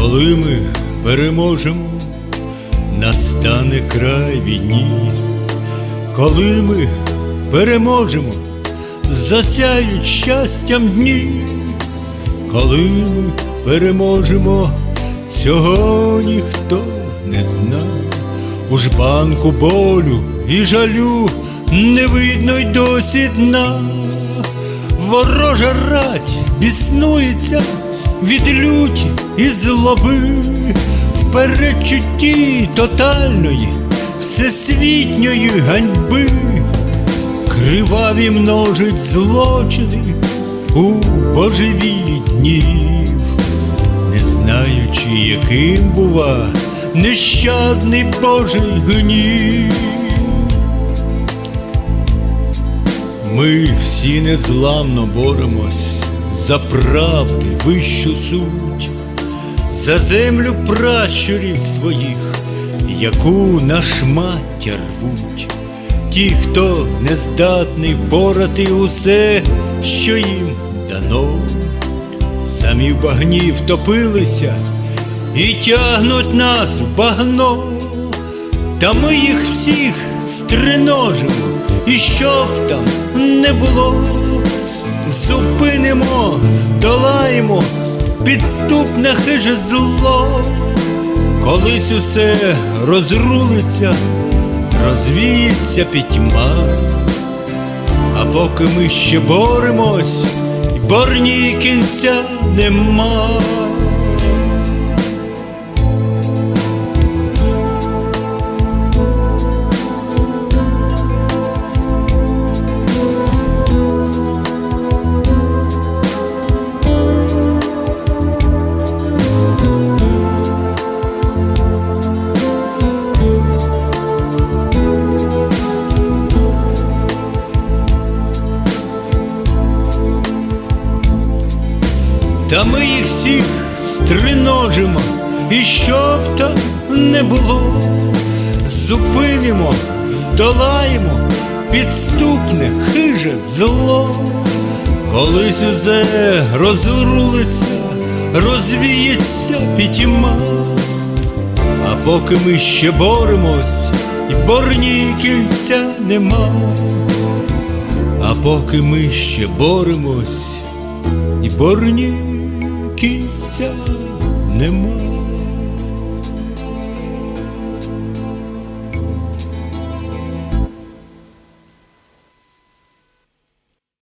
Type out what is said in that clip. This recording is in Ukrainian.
Коли ми переможемо, настане край війні, коли ми переможемо, засяють щастям дні, коли ми переможемо, цього ніхто не зна. У жбанку болю і жалю не видно й досі дна. Ворожа рать біснується від люті і злоби, в перечутті тотальної, всесвітньої ганьби, криваві множить злочини у божевілі не знаючи, яким бува нещадний Божий гнів. Ми всі незламно боремось за правди вищу суть, за землю пращурів своїх, яку на шмаття рвуть, ті, хто не здатний порати усе, що їм дано, самі в багні втопилися і тягнуть нас в багно. Та ми їх всіх стриножимо, і що б там не було, зупинимо, здолаємо підступне хиже зло, колись усе розрулиться, розвіється пітьма, а поки ми ще боремось, борні кінця нема. Та ми їх всіх стриножимо, і що б там не було, зупинимо, здолаємо підступне хиже зло, колись усе розрулиться, розвіється пітьма, а поки ми ще боремось, і борні кільця нема, а поки ми ще боремось і борні кінця нема.